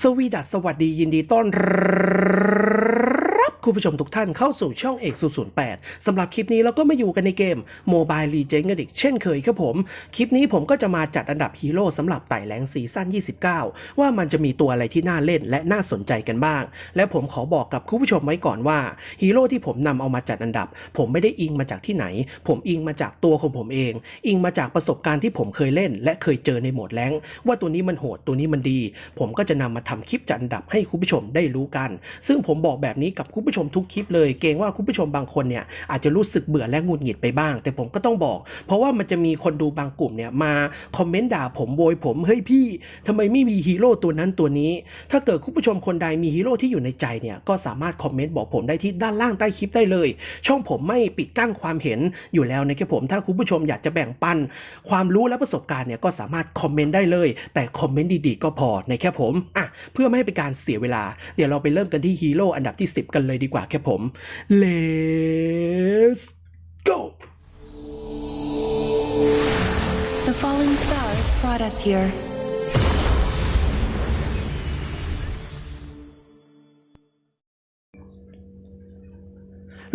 สวีดัสสวัสดียินดีต้อนรับ คุณผู้ชมทุกท่านเข้าสู่ช่องเอก008สำหรับคลิปนี้เราก็มาอยู่กันในเกม Mobile Legends กันอีกเช่นเคยครับผม คลิปนี้ผมก็จะมาจัดอันดับฮีโร่สำหรับไต่แรงซีซั่น 29 ว่ามันจะมีตัวอะไรที่น่าเล่นและน่าสนใจกันบ้าง และผมขอบอกกับคุณผู้ชมไว้ก่อนว่าฮีโร่ที่ผมนำเอามาจัดอันดับ ผมไม่ได้อิงมาจากที่ไหน ผมอิงมาจากตัวของผมเอง อิงมาจากประสบการณ์ที่ผมเคยเล่น และเคยเจอในโหมดแรงว่าตัวนี้มันโหดตัวนี้มันดี ผมก็จะนำมาทำคลิปจัดอันดับให้คุณผู้ชมได้รู้กัน ซึ่งผมบอกแบบนี้กับคุณผู้ชมทุกคลิปเลย เกรงว่าคุณผู้ชมบางคนเนี่ยอาจจะรู้สึกเบื่อและงุดหงิดไปบ้าง แต่ผมก็ต้องบอก เพราะว่ามันจะมีคนดูบางกลุ่มเนี่ยมาคอมเมนต์ด่าผมโวยผมเฮ้ยพี่ทำไมไม่มีฮีโร่ตัวนั้นตัวนี้ ถ้าเกิดคุณผู้ชมคนใดมีฮีโร่ที่อยู่ในใจเนี่ยก็สามารถคอมเมนต์บอกผมได้ที่ด้านล่างใต้คลิปได้เลย ช่องผมไม่ปิดกั้นความเห็นอยู่แล้วนะครับผม ถ้าคุณผู้ชมอยากจะแบ่งปัน ความรู้และประสบการณ์เนี่ยก็สามารถคอมเมนต์ได้เลย แต่คอมเมนต์ดีๆก็พอนะครับผมอะเพื่อไม่ให้เป็นการเสียเวลา เดี๋ยวเราไปเริ่มกันที่ฮีโร่อันดับที่ 10 กันเลย ดีกว่าครับผม let's go The falling stars brought us here.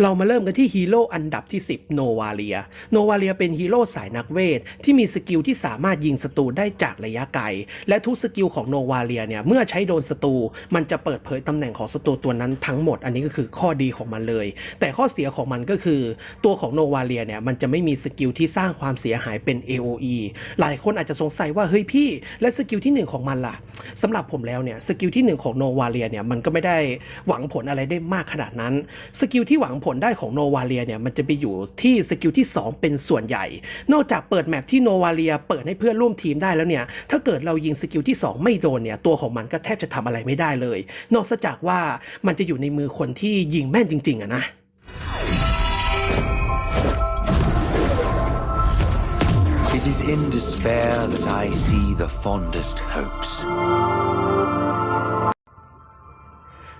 เรามาเริ่มกันที่ฮีโร่อันดับที่ 10 โนวาเลีย โนวาเลียเป็นฮีโร่สายนักเวท ที่มีสกิลที่สามารถยิงศัตรูได้จากระยะไกล และทุกสกิลของโนวาเลียเนี่ย เมื่อใช้โดนศัตรู มันจะเปิดเผยตำแหน่งของศัตรูตัวนั้นทั้งหมด อันนี้ก็คือข้อดีของมันเลย แต่ข้อเสียของมันก็คือ ตัวของโนวาเลียเนี่ย มันจะไม่มีสกิลที่สร้างความเสียหายเป็น AOE หลายคนอาจจะสงสัยว่า เฮ้ยพี่ และสกิลที่หนึ่งของมันล่ะสำหรับผมแล้วเนี่ย สกิลที่หนึ่งของโนวาเลียเนี่ย มันก็ไม่ได้หวังผลอะไรได้มากขนาดนั้น สกิลที่หวังผผลได้ของโนวาเลียเนี่ยมันจะไปอยู่ที่สกิลที่ 2 เป็นส่วนใหญ่ นอกจากเปิดแมปที่โนวาเลียเปิดให้เพื่อนร่วมทีมได้แล้วเนี่ยถ้าเกิดเรายิงสกิลที่ 2 ไม่โดนเนี่ยตัวของมันก็แทบจะทำอะไรไม่ได้เลย นอกจากว่ามันจะอยู่ในมือคนที่ยิงแม่นจริงๆอะนะ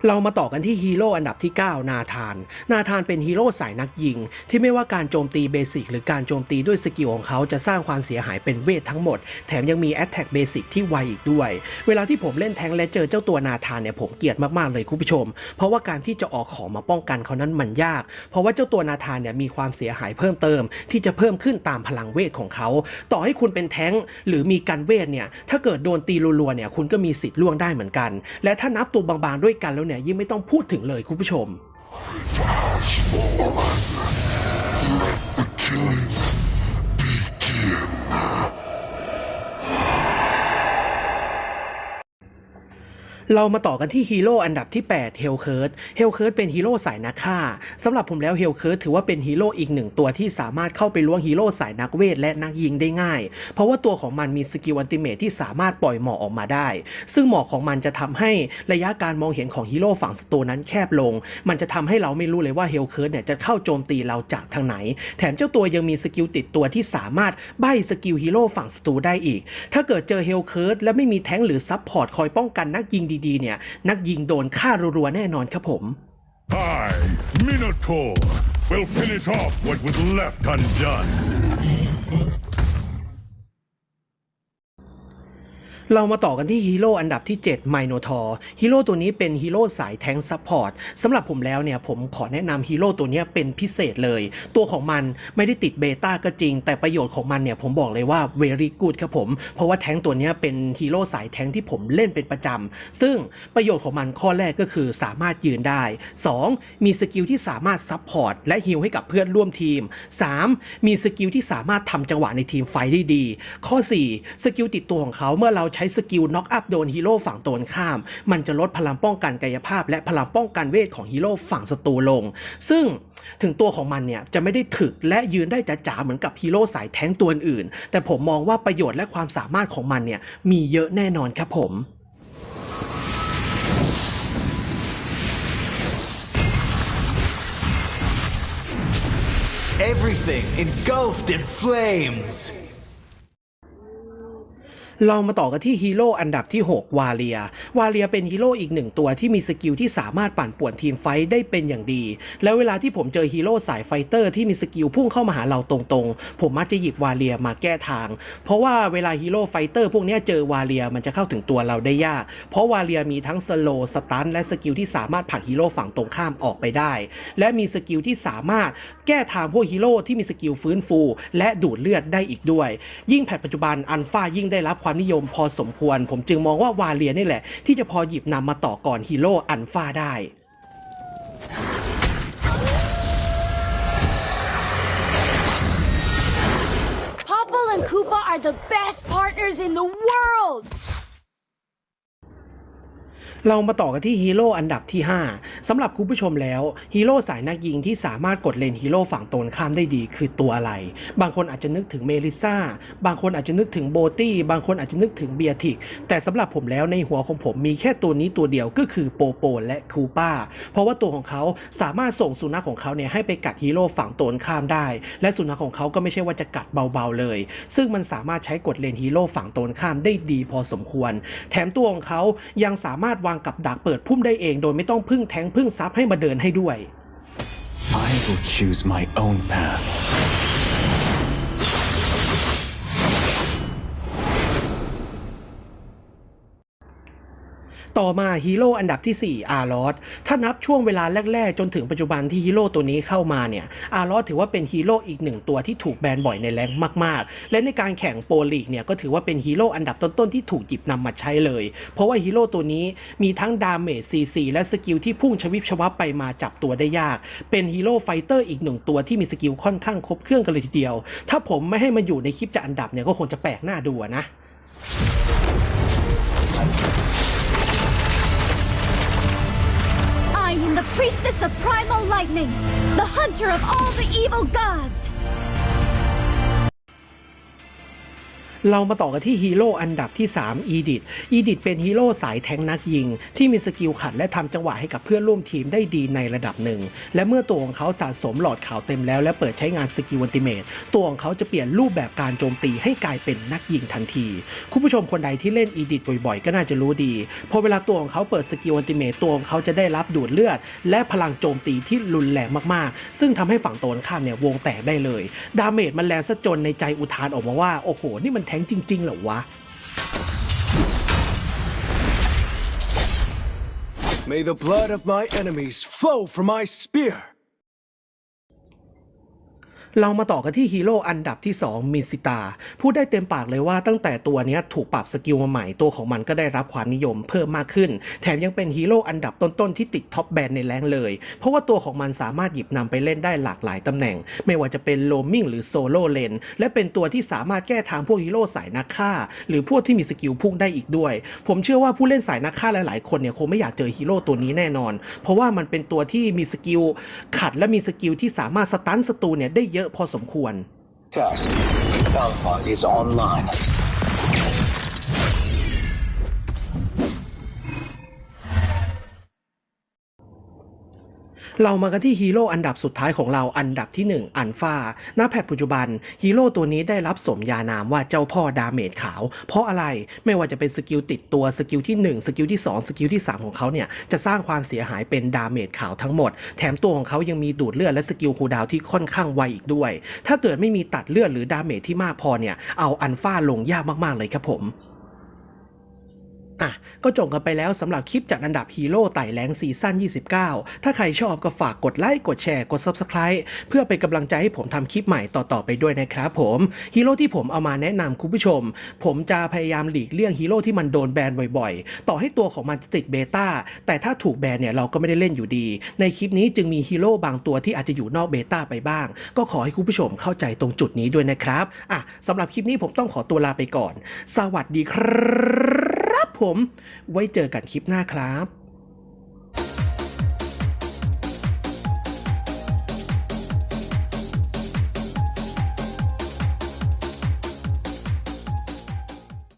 เรามาต่อกันที่ฮีโร่อันดับที่ 9 นาธาน นาธานเป็นฮีโร่สายนักยิง ที่ไม่ว่าการโจมตีเบสิกหรือการโจมตีด้วยสกิลของเขาจะสร้างความเสียหายเป็นเวททั้งหมด แถมยังมีแอตแทกเบสิกที่ไวอีกด้วย เวลาที่ผมเล่นแทงและเจอเจ้าตัวนาธานเนี่ยผมเกลียดมาก ๆ เลยคุณผู้ชม เพราะว่าการที่จะออกของมาป้องกันเขานั้นมันยาก เพราะว่าเจ้าตัวนาธานเนี่ยมีความเสียหายเพิ่มเติม ที่จะเพิ่มขึ้นตามพลังเวทของเขา ต่อให้คุณเป็นแทงหรือมีกันเวทเนี่ยถ้าเกิดโดนตีรัวๆเนี่ยคุณก็มีสิทธิ์ล่วงได้เหมือนกัน และถ้านับตัวบางๆด้วยกันแล้วเนี่ยยิ่งไม่ต้องพูดถึงเลยคุณผู้ชม เรามาต่อกันที่ฮีโร่อันดับที่ 8 เฮลเคิร์ดเฮลเคิร์ดเป็นฮีโร่สายนักฆ่าสำหรับผมแล้วเฮลเคิร์ดถือว่าเป็นฮีโร่อีกหนึ่งตัวที่สามารถเข้าไปล้วงฮีโร่สายนักเวทและนักยิงได้ง่าย เพราะว่าตัวของมันมีสกิลอันติเมทที่สามารถปล่อยหมอกออกมาได้ ซึ่งหมอกของมันจะทำให้ระยะการมองเห็นของฮีโร่ฝั่งศัตรูนั้นแคบลง มันจะทำให้เราไม่รู้เลยว่าเฮลเคิร์ดเนี่ยจะเข้าโจมตีเราจากทางไหน แถมเจ้าตัวยังมีสกิลติดตัวที่สามารถใบ้สกิลฮีโร่ฝั่งศัตรูได้อีก ถ้าเกิดเจอเฮลเคิร์ดและไม่มีแท้งหรือซับพอร์ตคอยป้องกันนักยิงดีดีๆ เนี่ย นักยิงโดนฆ่ารัวๆ แน่นอนครับผม I, Minotaur, will finish off what was left undone. เรามาต่อกันที่ฮีโร่อันดับที่ 7 ไมโนทอร์ฮีโร่ตัวนี้เป็นฮีโร่สายแทงซัพพอร์ตสำหรับผมแล้วเนี่ยผมขอแนะนำฮีโร่ตัวนี้เป็นพิเศษเลย ตัวของมันไม่ได้ติดเบต้าก็จริง แต่ประโยชน์ของมันเนี่ยผมบอกเลยว่า very good ครับผม เพราะว่าแทงตัวนี้เป็นฮีโร่สายแทงที่ผมเล่นเป็นประจำ ซึ่งประโยชน์ของมันข้อแรกก็คือสามารถยืนได้ 2. มีสกิลที่สามารถซัพพอร์ตและฮิลให้กับเพื่อนร่วมทีม 3. มีสกิลที่สามารถทำจังหวะในทีมไฟได้ดี ข้อ 4 สกิลติดตัวของเขาเมื่อเราใช้สกิลน็อกอัพโดนฮีโร่ฝั่งตรงข้าม มันจะลดพลังป้องกันกายภาพ และพลังป้องกันเวทของฮีโร่ฝั่งศัตรูลง ซึ่งถึงตัวของมันเนี่ยจะไม่ได้ถึกและยืนได้จ๋าๆเหมือนกับฮีโร่สายแท้งตัวอื่น แต่ผมมองว่าประโยชน์และความสามารถของมันเนี่ยมีเยอะแน่นอนครับผม Everything engulfed in flames. เรามาต่อกันที่ฮีโร่อันดับที่ 6 วาเลีย วาเลียเป็นฮีโร่อีกหนึ่งตัวที่มีสกิลที่สามารถปั่นป่วนทีมไฟท์ได้เป็นอย่างดี แล้วเวลาที่ผมเจอฮีโร่สายไฟเตอร์ที่มีสกิลพุ่งเข้ามาหาเราตรงๆ ผมมักจะหยิบวาเลียมาแก้ทาง เพราะว่าเวลาฮีโร่ไฟเตอร์พวกนี้เจอวาเลียมันจะเข้าถึงตัวเราได้ยาก เพราะวาเลียมีทั้งสโลสตันและสกิลที่สามารถผลักฮีโร่ฝั่งตรงข้ามออกไปได้ และมีสกิลที่สามารถแก้ทางพวกฮีโร่ที่มีสกิลฟื้นฟู และดูดเลือดได้อีกด้วย ยิ่งแพทปัจจุบันอันฟายิ่งได้รับความนิยมพอสมควร ผมจึงมองว่าวาเลียนี่แหละ ที่จะพอหยิบนำมาต่อก่อนฮีโร่อันฟ้าได้ Popple and Koopa are the best partners in the world! เรามาต่อกันที่ฮีโร่อันดับที่ 5สำหรับคุณผู้ชมแล้วฮีโร่สายนักยิงที่สามารถกดเลนฮีโร่ฝั่งตรงข้ามได้ดีคือตัวอะไร บางคนอาจจะนึกถึงเมลิซ่า บางคนอาจจะนึกถึงโบตี้ บางคนอาจจะนึกถึงเบียทิก แต่สำหรับผมแล้วในหัวของผมมีแค่ตัวนี้ตัวเดียวก็คือโปโปและคูป้า เพราะว่าตัวของเขาสามารถส่งสุนัขของเขาเนี่ยให้ไปกัดฮีโร่ฝั่งตรงข้ามได้ และสุนัขของเขาก็ไม่ใช่ว่าจะกัดเบาๆเลย ซึ่งมันสามารถใช้กดเลนฮีโร่ฝั่งตรงข้ามได้ดีพอสมควร แถมตัวของเขายังสามารถวางกับดักเปิดพุ่มได้เอง โดยไม่ต้องพึ่งแทงพึ่งซับให้มาเดินให้ด้วย I will choose my own path. ต่อมาฮีโร่อันดับที่ 4 อาร์ลอสถ้านับช่วงเวลาแรก ๆ จนถึงปัจจุบันที่ฮีโร่ตัวนี้เข้ามาเนี่ยอาร์ลอสถือว่าเป็นฮีโร่อีกหนึ่งตัวที่ถูกแบนบ่อยในแรงมาก ๆ และในการแข่งโปรลีกเนี่ยก็ถือว่าเป็นฮีโร่อันดับต้น ๆ ที่ถูกหยิบนำมาใช้เลย เพราะว่าฮีโร่ตัวนี้มีทั้งดาเมจซีซีและสกิลที่พุ่งชวิบชวับไปมาจับตัวได้ยาก เป็นฮีโร่ไฟเตอร์อีกหนึ่งตัวที่มีสกิลค่อนข้างครบเครื่องกันเลยทีเดียว ถ้าผมไม่ให้มันอยู่ในคลิปจะอันดับเนี่ยก็คงจะแปลกหน้าดูนะ priestess of primal lightning, the hunter of all the evil gods! เรามาต่อกันที่ฮีโร่อันดับที่ 3 อีดิทอีดิทเป็นฮีโร่สายแทงนักยิง ที่มีสกิลขัดและทำจังหวะให้กับเพื่อนร่วมทีมได้ดีในระดับหนึ่ง และเมื่อตัวของเขาสะสมหลอดขาวเต็มแล้ว และเปิดใช้งานสกิลอันติเมตตัวของเขาจะเปลี่ยนรูปแบบการโจมตีให้กลายเป็นนักยิงทันที คุณผู้ชมคนใดที่เล่นอีดิทบ่อยๆ ก็น่าจะรู้ดี พอเวลาตัวของเขาเปิดสกิลอันติเมตตัวของเขาจะได้รับดูดเลือด และพลังโจมตีที่รุนแรงมากๆ ซึ่งทำให้ฝั่งตรงข้ามเนี่ยวงแตกได้เลย ดาเมจมันแรงซะจนในใจอุทานออกมาว่าโอ้โหนี่มันแท งจริงๆเหรอวะ May the blood of my enemies flow from my spear. เรามาต่อกันที่ฮีโร่อันดับที่ 2 มิซิตา พูดได้เต็มปากเลยว่าตั้งแต่ตัวนี้ถูกปรับสกิลมาใหม่ตัวของมันก็ได้รับความนิยมเพิ่มมากขึ้น แถมยังเป็นฮีโร่อันดับต้นๆที่ติดท็อปแบนในแรงเลย เพราะว่าตัวของมันสามารถหยิบนำไปเล่นได้หลากหลายตำแหน่ง ไม่ว่าจะเป็นโลมิงหรือโซโล่เลนและเป็นตัวที่สามารถแก้ทางพวกฮีโร่สายนักฆ่า หรือพวกที่มีสกิลพุ่งได้อีกด้วย ผมเชื่อว่าผู้เล่นสายนักฆ่าหลายๆ คนเนี่ยคงไม่อยากเจอฮีโร่ตัวนี้แน่นอน เพราะว่ามันเป็นตัวที่มีสกิลขัดและมีสกิลที่สามารถสตันศัตรูเนี่ยได้เยอะอะพอสมควร Test. Alpha is online. เรามากันที่ฮีโร่อันดับสุดท้ายของเราอันดับที่ 1 อันฟ้าณแพทปัจจุบันฮีโร่ตัวนี้ได้รับสมญานามว่าเจ้าพ่อดาเมจขาว เพราะอะไรไม่ว่าจะเป็นสกิลติดตัวสกิลที่ 1 สกิลที่ 2 สกิลที่ 3 ของเขาเนี่ย จะสร้างความเสียหายเป็นดาเมจขาวทั้งหมด แถมตัวของเขายังมีดูดเลือดและสกิลคูดาวที่ค่อนข้างไวอีกด้วย ถ้าเกิดไม่มีตัดเลือดหรือดาเมจที่มากพอเนี่ยเอาอันฟ้าลงยากมากๆเลยครับผม อะก็จบกันไปแล้วสำหรับคลิปจัดอันดับฮีโร่ไต่แรงซีซั่น 29 ถ้าใครชอบก็ฝากกดไลค์ กดแชร์ กด Subscribe เพื่อเป็นกำลังใจให้ผมทำคลิปใหม่ต่อ ๆ ไปด้วยนะครับผมฮีโร่ที่ผมเอามาแนะนำคุณผู้ชม ผมจะพยายามหลีกเลี่ยงฮีโร่ที่มันโดนแบนบ่อยๆ ต่อให้ตัวของมันจะติดเบต้าแต่ถ้าถูกแบนเนี่ยเราก็ไม่ได้เล่นอยู่ดี ในคลิปนี้จึงมีฮีโร่บางตัวที่อาจจะอยู่นอกเบต้าไปบ้าง ก็ขอให้คุณผู้ชมเข้าใจตรงจุดนี้ด้วยนะครับอะสำหรับคลิปนี้ผมต้องขอตัวลาไปก่อน สวัสดีครับครับ ผม ไว้เจอกันคลิปหน้าครับ